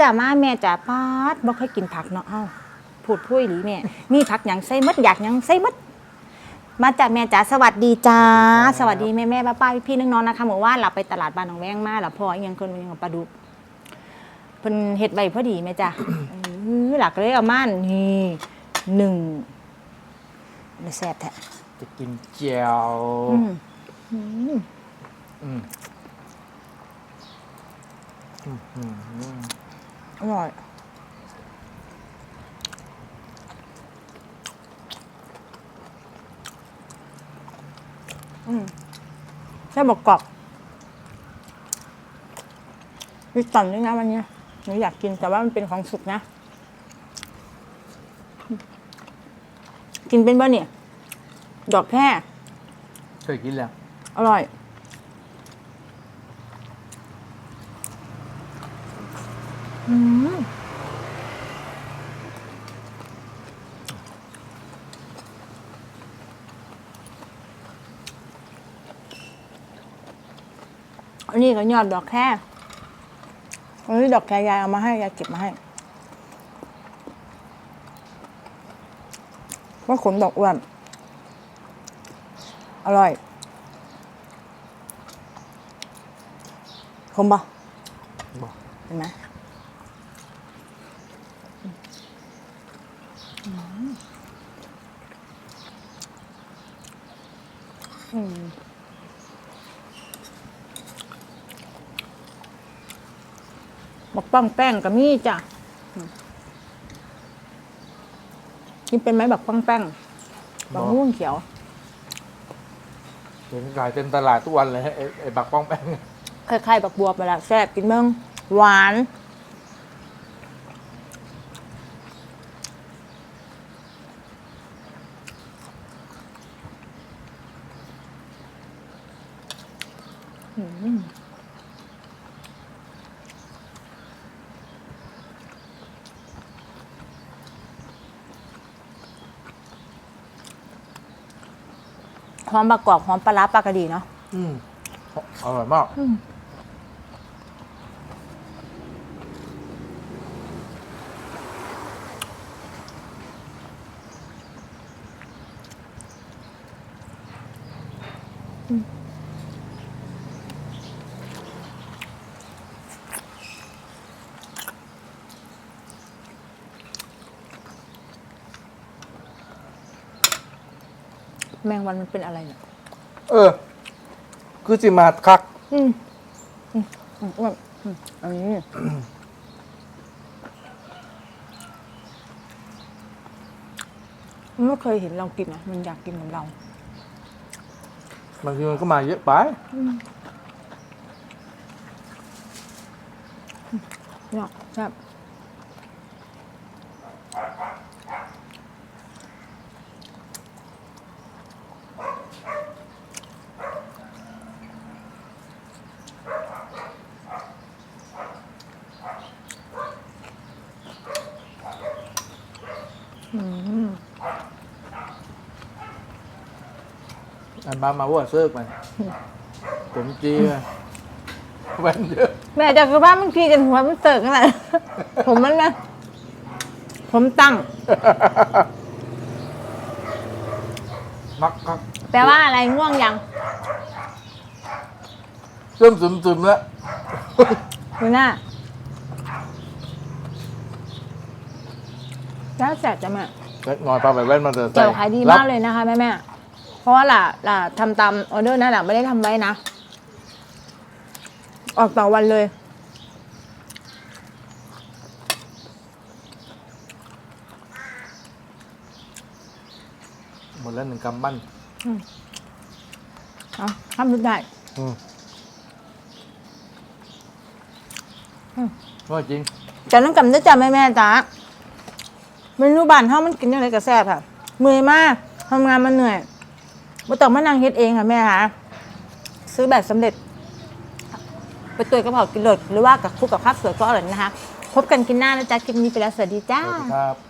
จ้ามาแม่จ้าปาดบ่เคยกินผักเนาะเอ้าพูดพุ้ยหรือแม่มีผักหยังใส่มดอยากหยังใส่มดมาจากแม่จ๋าสวัสดีจ้าสวัสดีแม่แม่ป้าป้าพี่พี่น้องๆนะคะเมื่อวานเราไปตลาดบ้านหนองแวงมาแล้วพออีหยังคนเป็นของปลาดุกเพิ่นเฮ็ดใบพอดีแม่จ้าหลักเลยเอามานี่หนึ่งเลยแซ่บแท้จะกินเจียวอืมอืมอืมอืม อืมอร่อยอืมแค่บอกกรอบวิตอนด้วยนะวันเนี้ยหนูอยากกินแต่ว่ามันเป็นของสุกนะ กินเป็นบ่เนี่ย ดอกแค่เคยกินแล้ว อร่อย อืมอันนี้ก็ยอดดอกแค่อันนี้ดอกแคยายเอามาให้ยายเก็บมาให้ว่าขนดอกอ้วน อร่อยคมปะบอกเห็นไหม อืมบักป้องแป้งกับมี่จ้ะอืมกินเป็นไหมบักป้องแป้งบักม่วงเขียว เห็นขายเต็มตลาดทุกวันเลยไอ้ไอ้บักป้องแป้งคล้ายๆบักบัวไปละแซ่บกินเมืองหวาน หอมประกอบหอมปลาร้าปลากระดีเนาะอืมอร่อยมาก แมงวันมันเป็นอะไรเนี่ยเออ คือจิมาคัก อืมอืมอืมอ้วนอืมอันนี้ไม่เคยเห็นเรากินนะมันอยากกินเหมือนเรา บางทีมันก็มาเยอะไปเนาะแซ่บ อืมอันบ้ามาว่าเซิร์กมันผมจีอะแว่นเยอะแม่จากคือบ้านมันกีจนหัวมันเติกขนาดผมมันนะผมตั้ง มักคักแปลว่าอะไรง่วงยังเริ่มซึมซึมๆแล้วดูหน้า แล้วแสบจะแม่เล็กน้อยปลาไปแว่นมาเถอะเจียวขายดีมากเลยนะคะแม่แม่ๆเพราะว่าล่ะล่ะทำตามออเดอร์นั่นแหละไม่ได้ทำไว้นะ ออกต่อวันเลยหมดแล้วหนึ่งกำปั้นเอาทำดูได้อืมอืม ว่าจริง จะน้ำกำจะจำแม่แม่ๆจ้า เมนูบ้านเฮามันกินยังไงก็แซ่บค่ะเมื่อยมากทำงานมันเหนื่อยม่ต้องมานั่งเฮ็ดเองค่ะแม่ค่ะซื้อแบบสำเร็จ ไปตัวกระเพรากินเลยหรือว่ากับคลุกกับข้าวสวยก็อร่อยนะคะ พบกันกินหน้านะจ๊ะคลิปนี้ไปแล้วสวัสดีจ้า ครับ